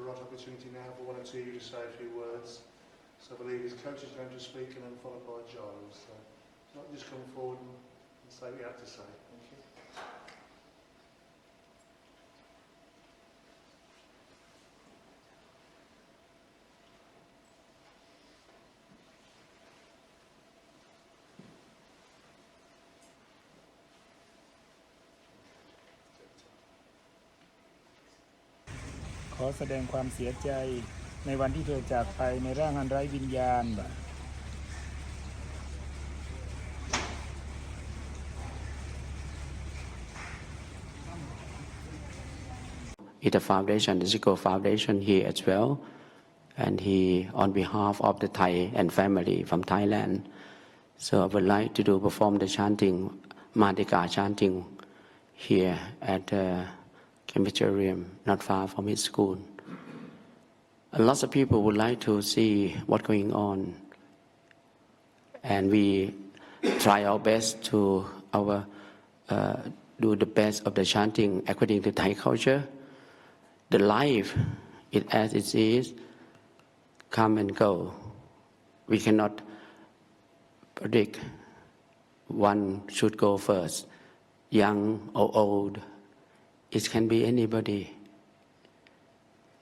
the right opportunity now for one or two of you to say a few words. So I believe his coach is going to speak and then followed by Giles. So not just come forward and say what you have to say. อแสดงความเสียใจในวันที่เธอจากไปในร่างอันไร้วิญญาณบ่ะ is a foundation, the Zico Foundation here as well. And he, on behalf of the Thai and family from Thailand, so I would like to do perform the chanting, Madhika chanting here at the Cambridgerium, not far from his school. A lot of people would like to see what's going on, and we try our best to our uh, do the best of the chanting according to Thai culture. The life it as it is come and go. We cannot predict one should go first young or old it can be anybody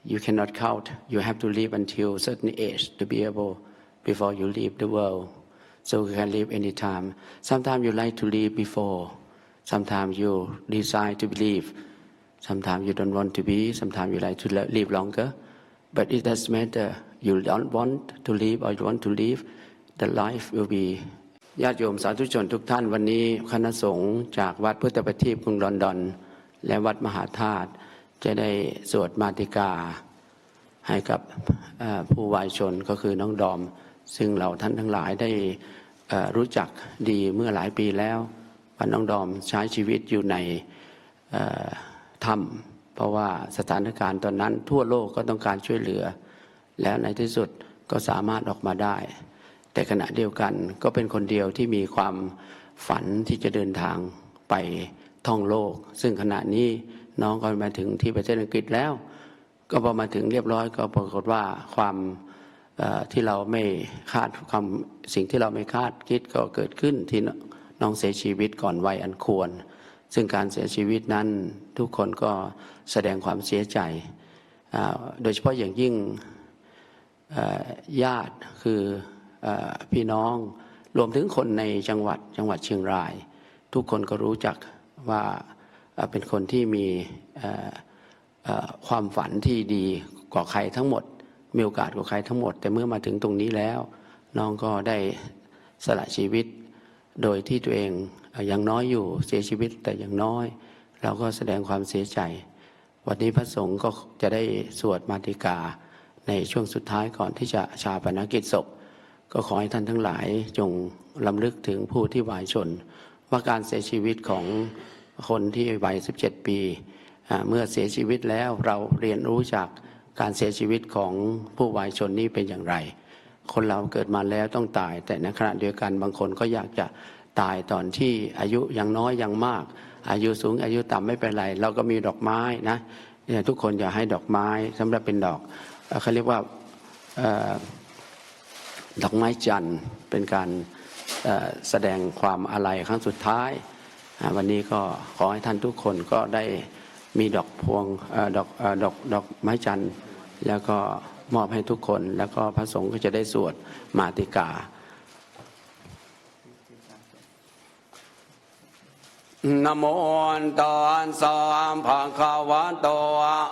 you cannot count you have to live until certain age to be able before you leave the world so you can live anytime sometimes you like to leave before sometimes you decide to believe Sometimes you don't want to be, sometimes you like to li- live longer. But it doesn't matter. You don't want to live or you want to live, the life will be ญาติโยมสาธุชนทุกท่านวันนี้คณะสงฆ์จากวัดพุทธประทีปกรุงลอนดอน และวัดมหาธาตุจะได้สวดมาติกา ให้กับผู้วายชนก็คือน้องดอม ซึ่งเราท่านทั้งหลายได้รู้จักดีเมื่อหลายปีแล้วว่าน้องดอมใช้ชีวิตอยู่ในถ้ำเพราะว่าสถานการณ์ตอนนั้นทั่วโลกก็ต้องการช่วยเหลือ แล้วในที่สุดก็สามารถออกมาได้ แต่ขณะเดียวกันก็เป็นคนเดียวที่มีความฝันที่จะเดินทางไป ท่องโลก ซึ่งขณะนี้น้องก็มาถึงที่ประเทศอังกฤษแล้ว ก็พอมาถึงเรียบร้อยก็ปรากฏว่าความที่เราไม่คาดความสิ่งที่เราไม่คาดคิดก็เกิดขึ้นที่น้องเสียชีวิตก่อนวัยอันควร ซึ่งการเสียชีวิตนั้นทุกคนก็แสดงความเสียใจ โดยเฉพาะอย่างยิ่งญาติคืออพี่น้องรวมถึงคนในจังหวัดจังหวัดเชียงราย ทุกคนก็รู้จัก ว่าเป็นคนที่มีความฝันที่ดีกว่าใครทั้งหมด มีโอกาสกว่าใครทั้งหมด แต่เมื่อมาถึงตรงนี้แล้ว น้องก็ได้สละชีวิต โดยที่ตัวเองอยังน้อยอยู่เสียชีวิตแต่ยังน้อย เราก็แสดงความเสียใจ วันนี้พระสงฆ์ก็จะได้สวดมาติกาในช่วงสุดท้ายก่อนที่จะชาปนกิจศพ ก็ขอให้ท่านทั้งหลายจงลำลึกถึงผู้ที่วายชน ว่าการเสียชีวิตของคนที่วัย 17 ปี เมื่อเสียชีวิตแล้วเราเรียนรู้จากการเสียชีวิตของผู้วายชนนี้เป็นอย่างไร คนเราเกิดมาแล้วต้องตาย แต่ในขณะเดียวกันบางคนก็อยากจะตายตอนที่อายุยังน้อยยังมาก อายุสูงอายุต่ำไม่เป็นไร เราก็มีดอกไม้นะเนี่ยทุกคนอย่าให้ดอกไม้สำหรับเป็นดอกเขาเรียกว่าอดอกไม้จันทร์เป็นการ แสดงความอาลัยครั้งสุดท้าย วันนี้ก็ขอให้ท่านทุกคนก็ได้มีดอกพวงอดอกอดอกดอกไม้จันทร์ แล้วก็มอบให้ทุกคน แล้วก็พระสงฆ์ก็จะได้สวดมาติกา นโมตัสสะภะคะวะโต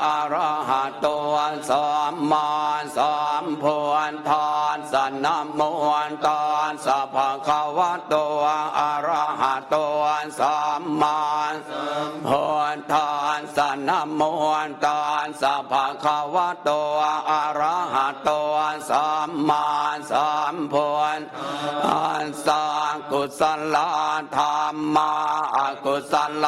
อะระหะโตสัมมาสัมพุทธัสสะนะโมตัสสะภะควะโตอะระหะโตสัมมาสัมพุทธัสสะนโมตัสสะภะควะโตอะระหะโตสัมมาสัมพุทธัสสะ กุศลธรรมาอกุศล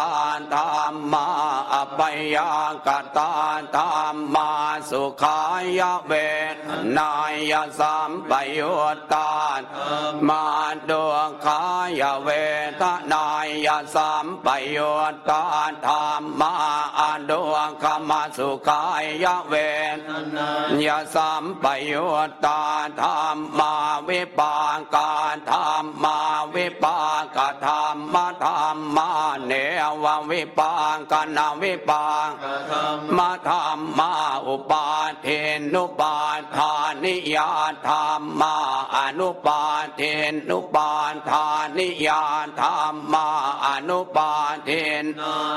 ธรรมาอัปยากตาธรรมาสุขายเวทนายสัมปยุตตามาดุขายเวทนายสัมปยุตตาธรรมาอดุขมาสุขายเวทยสัมปยุตตาธรรมาวิปากาธรรมาวิปากธรรมธ รรมาเนววิปากนาวิปากมาธรรมาอุปาเทนุปาทานิยาธรรมาอนุปาเทนุปาทานิยาธรรมาอนุปาเท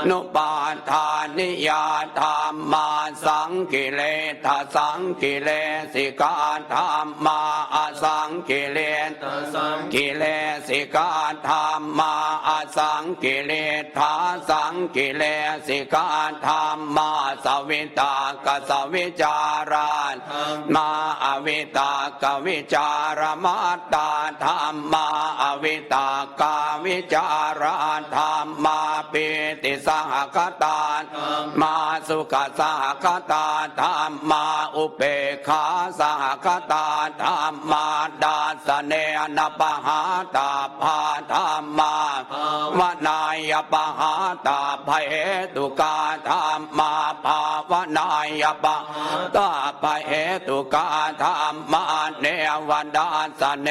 นุปาทานิยาธรรมาสังกิเลสสังกิเลสิกาธรรมาอสังกิเลสสังกิเลสิกาธรรมาอสังกิเลสาสังกิเลสิกาธรรมาสวิตากสวิจารานมาอวิตากวิจารมาตตาธรรมาอวิตากาวิจารานธรรมาปิติสหคตามาสุขสหคตาธรรมาอุเปกขาสหคตาธรรมาดาสเนนปหาตาภาธรรมาวานายปหาตาภเหตุกาธรรมาภาวนายปหาตาภเหตุกาธรรมาเนวันดาสเน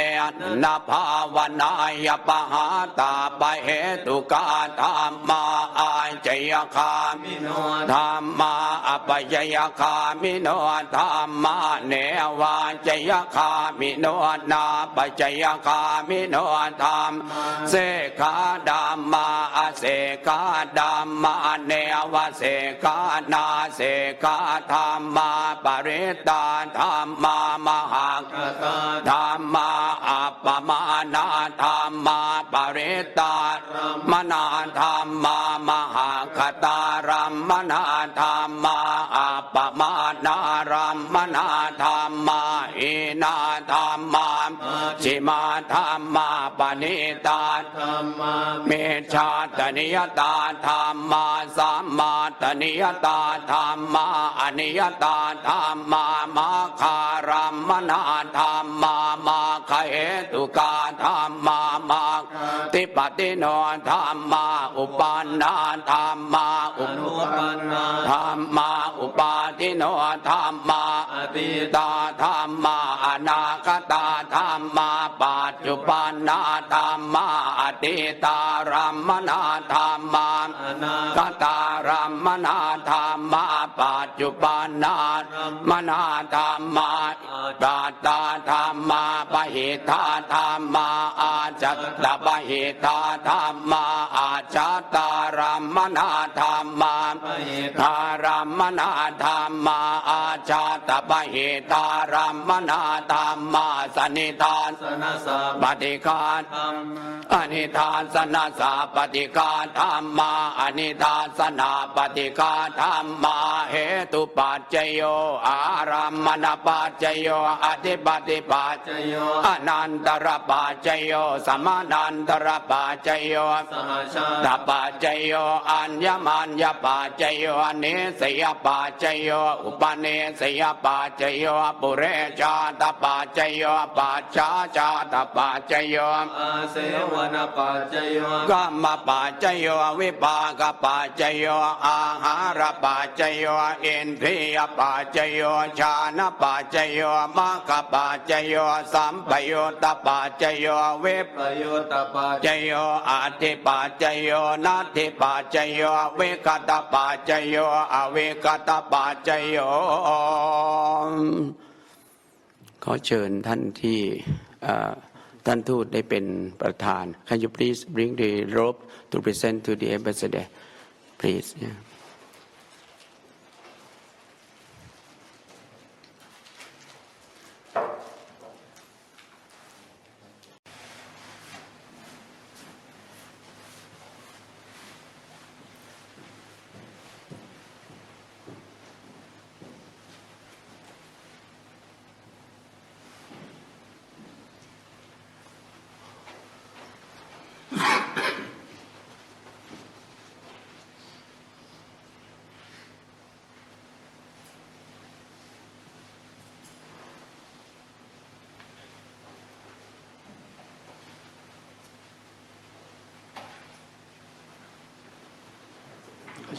นภาวนายปหาตาภเหตุกาธรรมาอาจยคามิโนธรรมาปยยคามิโนธรรมาเนวาจยคามิโนนาปัจจยคามิโนธรรมเสขาดามาเสขาดามาเนวเสขานาเสขาธรรมาปริตาธรรมามหาธรรมาอัปปมานาธรรมาปริตามนาธรรมามหาคตารัมมนาธรรมาอัปมานารัมมนาธรรมาอินาธรรมาชิมาธรรมาปณิตาธรรมาเมชาตนิยตาธรรมาสัมมาตนิยตาธรรมาอนิยตาธรรมามาคารัมมนาธรรมามาคเหตุกาธรรมา มาติปฏิโนธรรมาอุปานาธรรมาอุปานาธรรมาอุปาทิโนธรรมาอติตาธรรมาอนาคตาธรรมาปัจจุปันนาธรรมาอติตารัมมนาธรรมาอนาคตารัมมนาธรรมาปัจจุปันนารัมมนาธรรมาตาตาธรรมาปหิทาธรรมาอาจัตตปหิทาธรรมาอาจัตตารัมมนาธรรมาปหิทารัมมนาธรรมาอาจัตตปหิทารัมมนาธรรมาสนิทานสนสปฏิฆานอนิทานสนาสาปฏิฆานธรรมาอนิทานสนาปฏิฆานธรรมาเหตุปัจจโยอารัมมณปัจจโยอธิปฏิปัจจโยอนันตรปัจจโยสมานันตรปัจจโยสหชาตปัจจโยอัญญมัญญปัจจโยเนสยปัจจโยอุปเนสยปัจจโยปุเรชาตปัจจโยปัจฉาชาตปัจจโยอาเสวนปัจจโยกรรมปัจจโยวิปากปัจจโยอาหารปัจจโยอินทรียปัจจโยชานะปัจจโยมรรคปัจจโยสัมปยุตตปัจจโยวิปประโยตปัจจโยอธิปัจจโยนัตถิปัจจโยวิกตปัจจโยอวิกตปัจจโยขอเชิญท่านที่ท่านทูตได้เป็นประธาน Can you please bring the robe to present to the ambassador please yeah.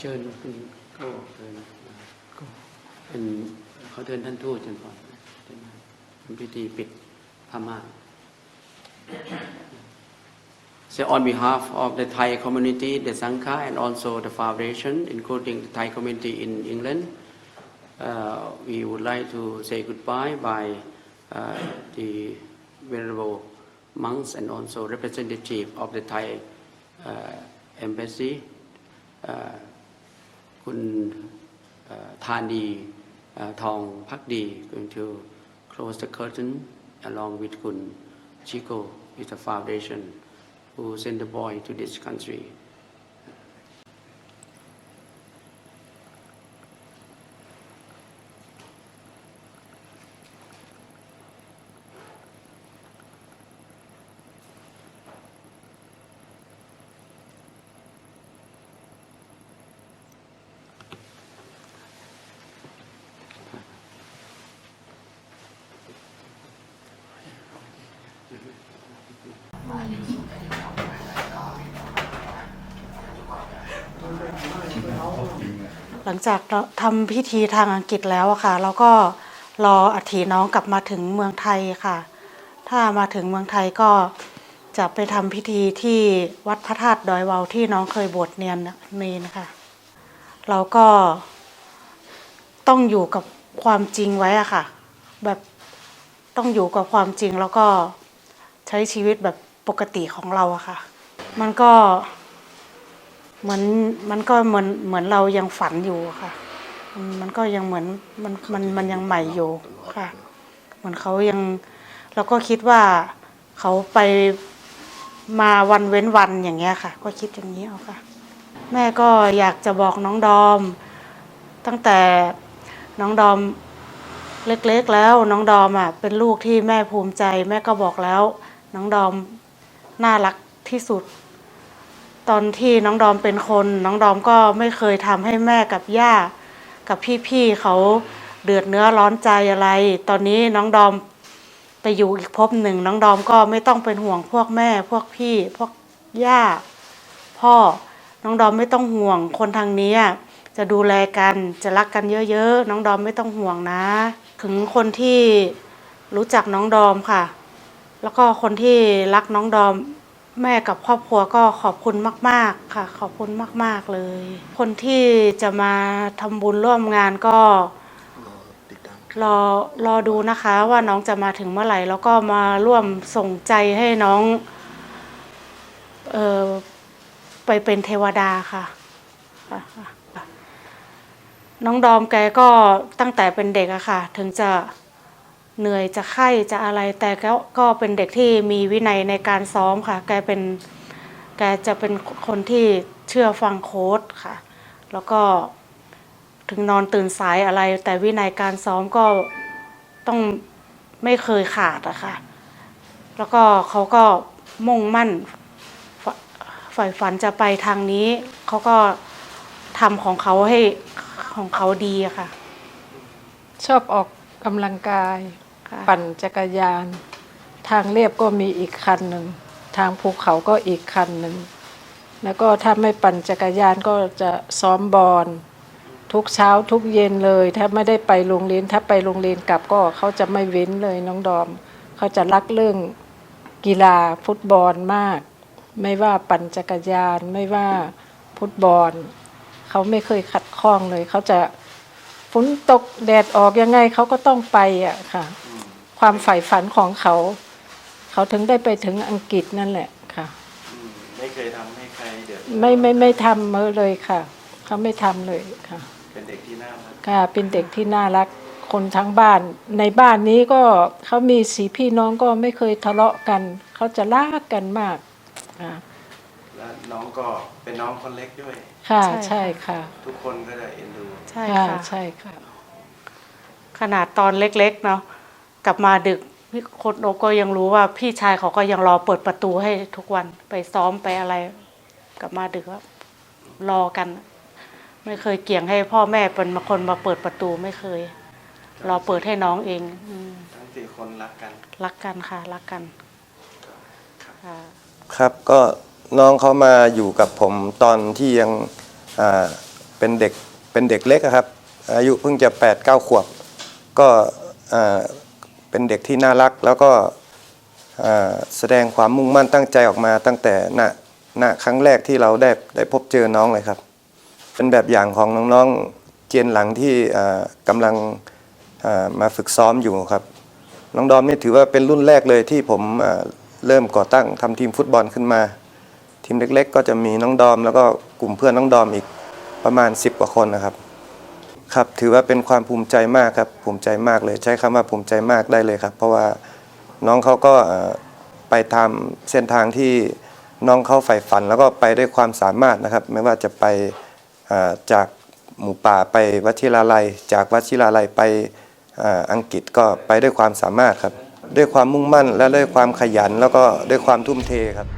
เชิญคุณโก้เชิญโก้เป็นขอเชิญท่านทูตเชิญก่อนเชิญมาทำพิธีปิดพม่าน So on behalf of the Thai community, the Sangha, and also the foundation, including the Thai community in England, uh, we would like to say goodbye by uh, the venerable monks and also representative of the Thai uh, embassy, uh, คุณเอ่อธานีเอ่อทองพักดี going to close the curtain along with คุณ Chico with the foundation who sent the boy to this country. หลังจากเราทำพิธีทางอังกฤษแล้วอะค่ะเราก็รออัฐิน้องกลับมาถึงเมืองไทยค่ะ ถ้ามาถึงเมืองไทยก็จะไปทำพิธีที่วัดพระธาตุดอยวาวที่น้องเคยบวชเนียนนี่นะคะ เราก็ต้องอยู่กับความจริงไว้อะค่ะ แบบต้องอยู่กับความจริงแล้วก็ใช้ชีวิตแบบปกติของเราอะค่ะ มันก็ เหมือนมันก็เหมือนเหมือนเรายังฝันอยู่ค่ะ มันก็ยังเหมือนมันมันมันยังใหม่อยู่ค่ะ เหมือนเขายัง เราก็คิดว่าเขาไปมาวันเว้นวันอย่างเงี้ยค่ะ ก็คิดอย่างนี้เอาค่ะ แม่ก็อยากจะบอกน้องดอม ตั้งแต่น้องดอมเล็กๆแล้ว น้องดอมอะเป็นลูกที่แม่ภูมิใจ แม่ก็บอกแล้ว น้องดอมน่ารักที่สุด ตอนที่น้องดอมเป็นคน น้องดอมก็ไม่เคยทำให้แม่กับย่ากับพี่ๆเขาเดือดเนื้อร้อนใจอะไร ตอนนี้น้องดอมไปอยู่อีกภพหนึ่ง น้องดอมก็ไม่ต้องเป็นห่วงพวกแม่ พวกพี่ พวกย่า พ่อ น้องดอมไม่ต้องห่วง คนทางนี้จะดูแลกันจะรักกันเยอะๆ น้องดอมไม่ต้องห่วงนะ ถึงคนที่รู้จักน้องดอมค่ะ แล้วก็คนที่รักน้องดอม แม่กับครอบครัวก็ขอบคุณมาก ๆ ค่ะ ขอบคุณมาก ๆ เลย คนที่จะมาทำบุญร่วมงานก็รอรอดูนะคะว่าน้องจะมาถึงเมื่อไหร่ แล้วก็มาร่วมส่งใจให้น้องเออไปเป็นเทวดาค่ะค่ะค่ะค่ะน้องดอมแกก็ตั้งแต่เป็นเด็กอะค่ะ ถึงจะ เหนื่อยจะไข้จะอะไร แต่ก็ก็เป็นเด็กที่มีวินัยในการซ้อมค่ะ แกเป็นแกจะเป็นคนที่เชื่อฟังโค้ดค่ะ แล้วก็ถึงนอนตื่นสายอะไร แต่วินัยการซ้อมก็ต้องไม่เคยขาดอะค่ะ แล้วก็เขาก็มุ่งมั่นฝใฝ่ฝันจะไปทางนี้ เขาก็ทำของเขาให้ของเขาดีอะค่ะ ชอบออกกำลังกาย ค่ะ ปั่นจักรยาน ทางเรียบก็มีอีกคันหนึ่ง ทางภูเขาก็อีกคันหนึ่ง แล้วก็ถ้าไม่ปั่นจักรยานก็จะซ้อมบอลทุกเช้าทุกเย็นเลย ถ้าไม่ได้ไปโรงเรียนถ้าไปโรงเรียนกลับก็เขาจะไม่เว้นเลยน้องดอม เขาจะรักเรื่องกีฬาฟุตบอลมาก ไม่ว่าปั่นจักรยานไม่ว่าฟุตบอล เขาไม่เคยขัดข้องเลย เขาจะฝนตกแดดออกยังไงเขาก็ต้องไปอะค่ะ ความใฝ่ฝันของเขา เขาถึงได้ไปถึงอังกฤษนั่นแหละค่ะอืมไม่เคยทำให้ใครเดือดไม่ไม่ไม่ทำมาเลยค่ะ เขาไม่ทำเลยค่ะ เป็นเด็กที่น่ารักค่ะเป็นเด็กที่น่ารักคนทั้งบ้าน ในบ้านนี้ก็เขามีสีพี่น้องก็ไม่เคยทะเลาะกัน เขาจะรักกันมากค่ะและน้องก็เป็นน้องคนเล็กด้วย ค่ะใช่ใช่ค่ะทุกคนก็จะเอ็นดู ใช่ค่ะ ค่ะ ใช่ค่ะ ขนาดตอนเล็กๆเนาะ กลับมาดึกพี่โคนโอก็ยังรู้ว่าพี่ชายเขาก็ยังรอเปิดประตูให้ทุกวันไปซ้อมไปอะไร กลับมาดึกก็รอกัน ไม่เคยเกี่ยงให้พ่อแม่เป็นคนมาเปิดประตูไม่เคย รอเปิดให้น้องเองอืมทั้งสี่คนรักกัน รักกันค่ะ รักกันค่ะครับก็น้องเขามาอยู่กับผมตอนที่ยังอ่าเป็นเด็กเป็นเด็กเล็กอะครับ อายุเพิ่งจะ8ปดเก้าขวบ ก็อ่า เป็นเด็กที่น่ารัก แล้วก็แสดงความมุ่งมั่นตั้งใจออกมาตั้งแต่ณณครั้งแรกที่เราได้ได้พบเจอน้องเลยครับ เป็นแบบอย่างของน้องๆเจนหลังที่อ่ากำลังมาฝึกซ้อมอยู่ครับ น้องดอมนี่ถือว่าเป็นรุ่นแรกเลยที่ผมเริ่มก่อตั้งทำทีมฟุตบอลขึ้นมา ทีมเล็ก ๆ ก็จะมีน้องดอม แล้วก็กลุ่มเพื่อนน้องดอมอีกประมาณ 10 กว่าคนนะครับ ครับถือว่าเป็นความภูมิใจมากครับภูมิใจมากเลยใช้คำว่าภูมิใจมากได้เลยครับ เพราะว่าน้องเขาก็ไปตามเส้นทางที่น้องเขาใฝ่ฝัน แล้วก็ไปด้วยความสามารถนะครับ ไม่ว่าจะไปจากหมู่ป่าไปวัชิราลัย จากวัชิราลัยไปอังกฤษก็ไปด้วยความสามารถครับ ด้วยความมุ่งมั่นและด้วยความขยันแล้วก็ด้วยความทุ่มเทครับ